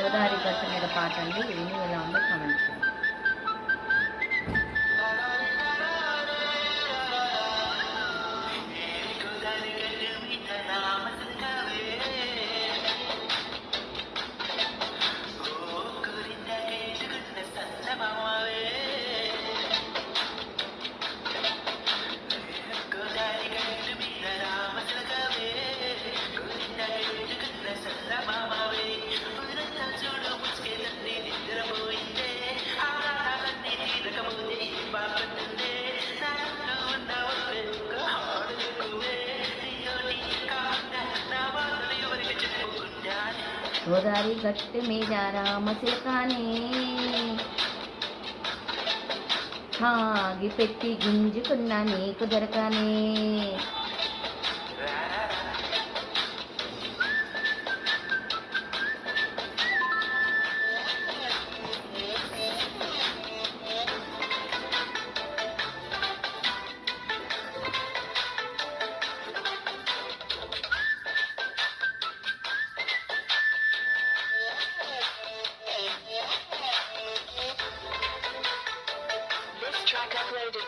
గోదావరి గట్టు మీద పాట అండి ఏమి ఎలా ఉందో కామెంట్ చేయండి. గోదావరి గట్టు మీద రామశిల్కానే హాగి పెట్టి గుంజుకున్న నీకు దొరకనే.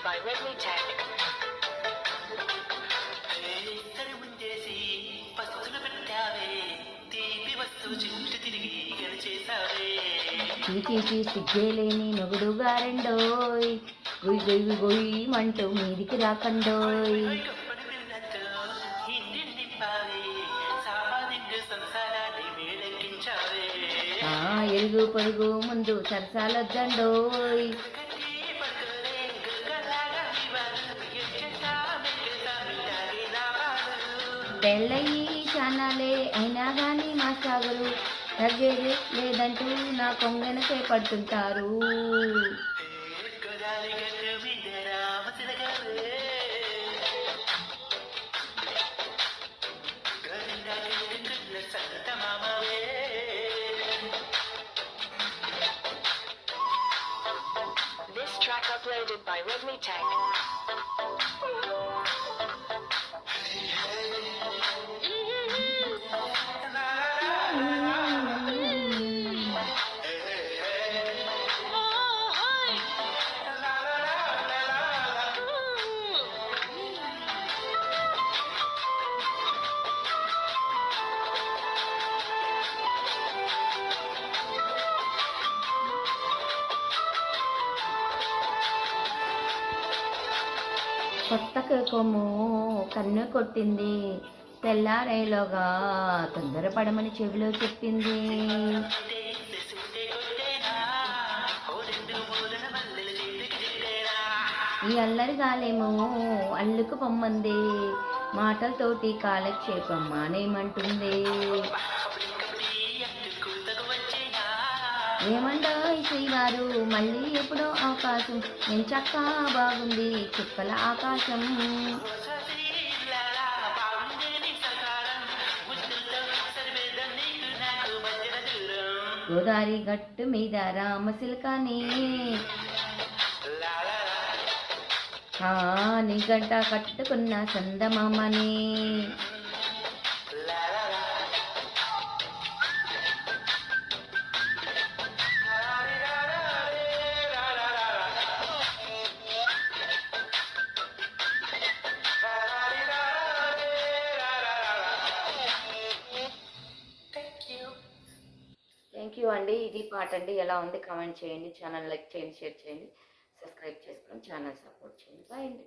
By Redmi Tech. చీచీచి సిగ్గేలేని నొగుడు గారెండోయ్ గుయ్ గుయ్ గుయ్యమంటూ మీదికి రాకండోయ్. ఎరుగు పొరుగు ముందు సరసాలొద్దండోయ్. చానాలే అయినా కానీ మా సాగులు తగ్గేది లేదంటూ నా కొంగనకే పడుతుంటారు గోదావరి గట్టు మీద రామచిలకవే గోవిందా గెలుకున్న సంత మామవే This track uploaded by Redmi Tech. కొత్త కేకము కన్ను కొట్టింది. తెల్లారేలోగా తొందరపడమని చెవిలో చెప్పింది. ఈ అల్లరి గాలేమో అల్లుకు పొమ్మంది. మాటలతోటి కాలక్షేపం మానేయమంటుంది. ఏమండో శ్రీవారు మళ్ళీ ఎప్పుడో అవకాశం. నేను చక్క బాగుంది చుక్కల ఆకాశం. గోదారి గోదావరి గట్టు మీద రామశిల్కాని లాలా ఆ నీ గంట కట్టుకున్న సందమామని అండి ఇది పాట అండి. ఎలా ఉంది? కామెంట్ చేయండి. ఛానల్ లైక్ చేయండి షేర్ చేయండి. సబ్స్క్రైబ్ చేసుకోండి ఛానల్ సపోర్ట్ చేయండి. బాయ్ అండి.